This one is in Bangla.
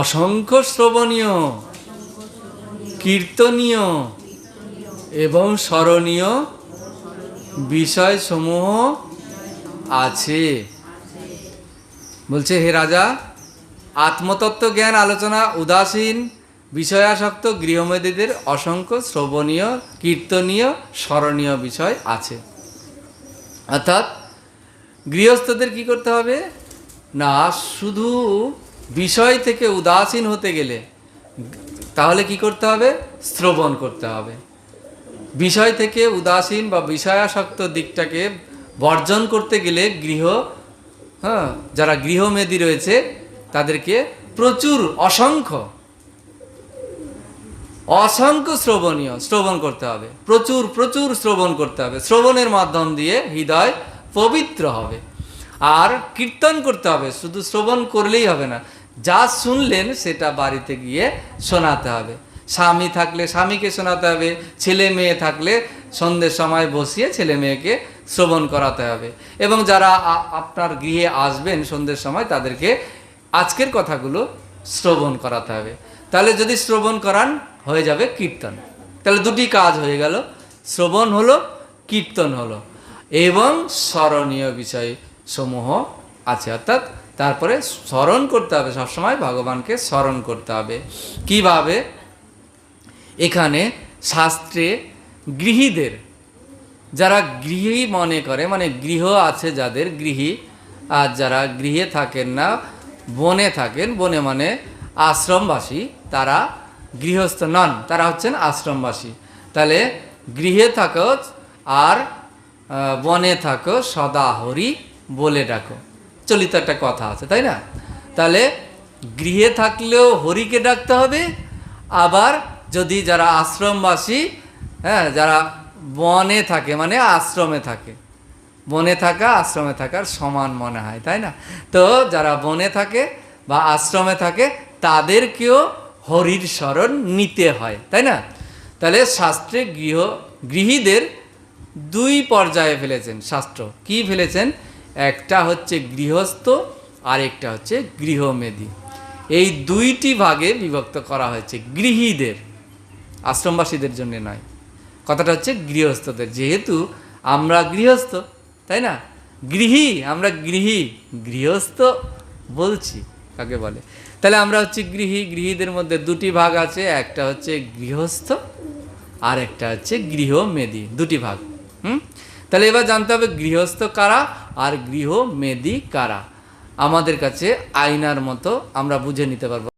অসংখ্য শ্রবণীয়, কীর্তনীয় এবং স্মরণীয় বিষয়সমূহ আছে। বলছে, হে রাজা, আত্মতত্ত্ব জ্ঞান, আলোচনা, উদাসীন, বিষয়াসক্ত, গৃহমেদীদের অসংখ্য শ্রবণীয়, কীর্তনীয়, স্মরণীয় বিষয় আছে। অর্থাৎ গৃহস্থদের কি করতে হবে? না, শুধু বিষয় থেকে উদাসীন হতে গেলে তাহলে কি করতে হবে? শ্রবণ করতে হবে। বিষয় থেকে উদাসীন বা বিষয়াসক্ত দিকটাকে বর্জন করতে গেলে গৃহ হ্যাঁ যারা গৃহমেদী রয়েছে, তাদেরকে প্রচুর অসংখ্য অসংখ্য শ্রবণীয় শ্রবণ করতে হবে। প্রচুর প্রচুর শ্রবণ করতে হবে। শ্রবণের মাধ্যম দিয়ে হৃদয় পবিত্র হবে। আর কীর্তন করতে হবে। শুধু শ্রবণ করলেই হবে না। যা শুনলেন সেটা বাড়িতে গিয়ে শোনাতে হবে। স্বামী থাকলে স্বামীকে শোনাতে হবে, ছেলে মেয়ে থাকলে সন্ধ্যের সময় বসিয়ে ছেলে মেয়েকে শ্রবণ করাতে হবে। এবং যারা আপনার গৃহে আসবেন সন্ধ্যের সময় তাদেরকে আজকের কথাগুলো শ্রবণ করাতে হবে। তাহলে যদি শ্রবণ করান, হয়ে যাবে কীর্তন। তাহলে দুটি কাজ হয়ে গেল। শ্রবণ হলো, কীর্তন হলো। এবং স্মরণীয় বিষয় সমূহ আছে, অর্থাৎ তারপরে স্মরণ করতে হবে, সবসময় ভগবানকে স্মরণ করতে হবে। কীভাবে? এখানে শাস্ত্রে গৃহীদের, যারা গৃহী মনে করে মানে গৃহ আছে যাদের, গৃহী, আর যারা গৃহে থাকেন না, বনে থাকেন, বনে মানে আশ্রমবাসী, তারা গৃহস্থ নন, তারা হচ্ছেন আশ্রমবাসী। তাহলে গৃহে থাকো আর বনে থাকো, সদা হরি বলে ডাকো। চলিত একটা কথা আছে, তাই না? তাহলে গৃহে থাকলেও হরিকে ডাকতে হবে, আবার যদি যারা আশ্রমবাসী হ্যাঁ যারা বনে থাকে মানে আশ্রমে থাকে, বনে থাকা, আশ্রমে থাকার সমান মনে হয়, তাই না? তো যারা বনে থাকে বা আশ্রমে থাকে, তাদেরকেও হরির স্মরণ নিতে হয়, তাই না? তাহলে শাস্ত্রে গৃহ, গৃহীদের দুই পর্যায়ে ফেলেছেন শাস্ত্র। কি ফেলেছেন? একটা হচ্ছে গৃহস্থ আর একটা হচ্ছে গৃহমেদী এই দুইটি ভাগে বিভক্ত করা হয়েছে, গৃহীদের, আশ্রমবাসীদের জন্য নয়। কথাটা হচ্ছে গৃহস্থদের, যেহেতু আমরা গৃহস্থ, তাই না? গৃহী, আমরা গৃহী, গৃহস্থ বলছি, কাকে বলে? তাহলে আমরা হচ্ছে গৃহী, গৃহীদের মধ্যে দুটি ভাগ আছে, একটা হচ্ছে গৃহস্থ আর একটা হচ্ছে গৃহমেদী দুটি ভাগ। হুম? তাহলে এবার জানতে হবে গৃহস্থ কারা আর গৃহ মেদি কারা? আমাদের কাছে আয়নার মতো আমরা বুঝে নিতে পারব।